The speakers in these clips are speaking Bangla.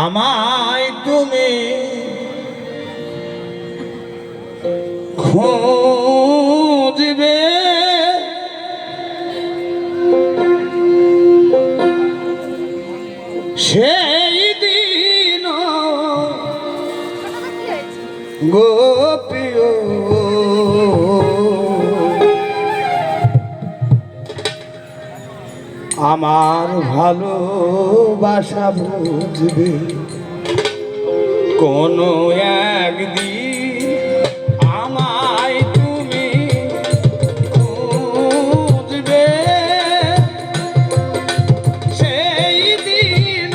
আমায় তুমি খোঁজবে। সেই দিন গোপিও আমার ভালোবাসা বুঝবে? কোনো একদিন আমায় দিন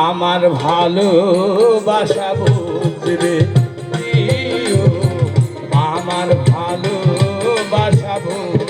আমার ভালোবাসা বুঝবে। ভালোবাসা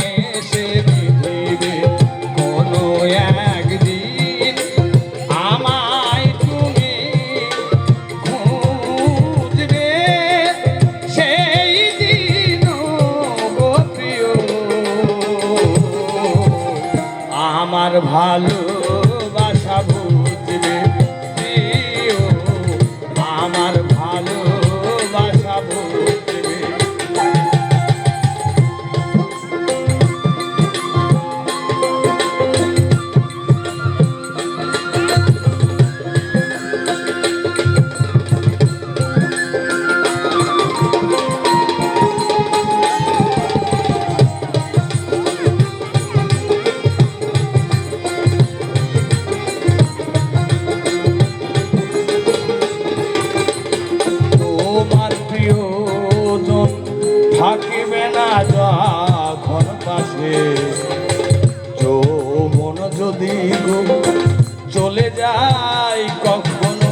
আমার ভালোবাসা চলে যায় কখনো,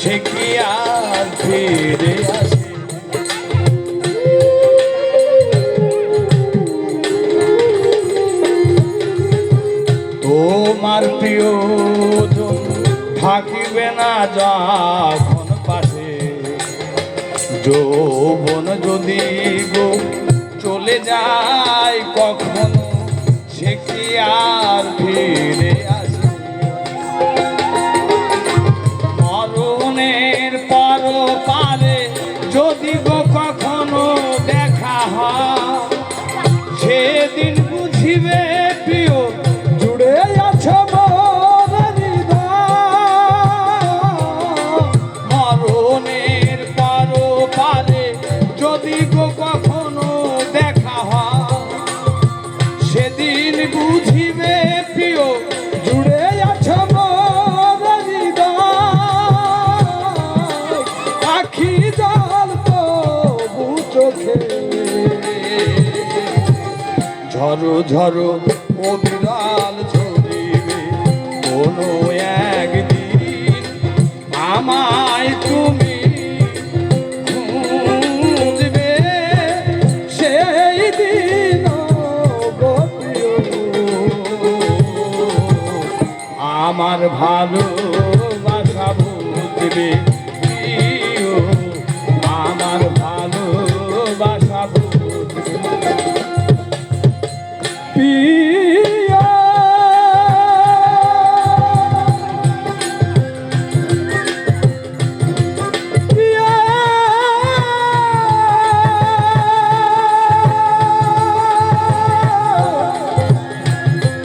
সে কি আর ফিরে তোমার প্রিয়জন থাকিবে না যখন পাশে। যৌবন যদি গো চলে যায় কখনো, সে কি আর ফিরে কখনো দেখা হয়। সেদিন বুঝিবে প্রিয়, জুড়ে আছে। আখি জল তো চোখে। ঝরো ঝরো অবিরাল ঝরিবে কোনো একদিন আমায় তুমি আমার ভালোবাসা বুঝবে প্রিয়, আমার ভালো বুঝবে। প্রিয়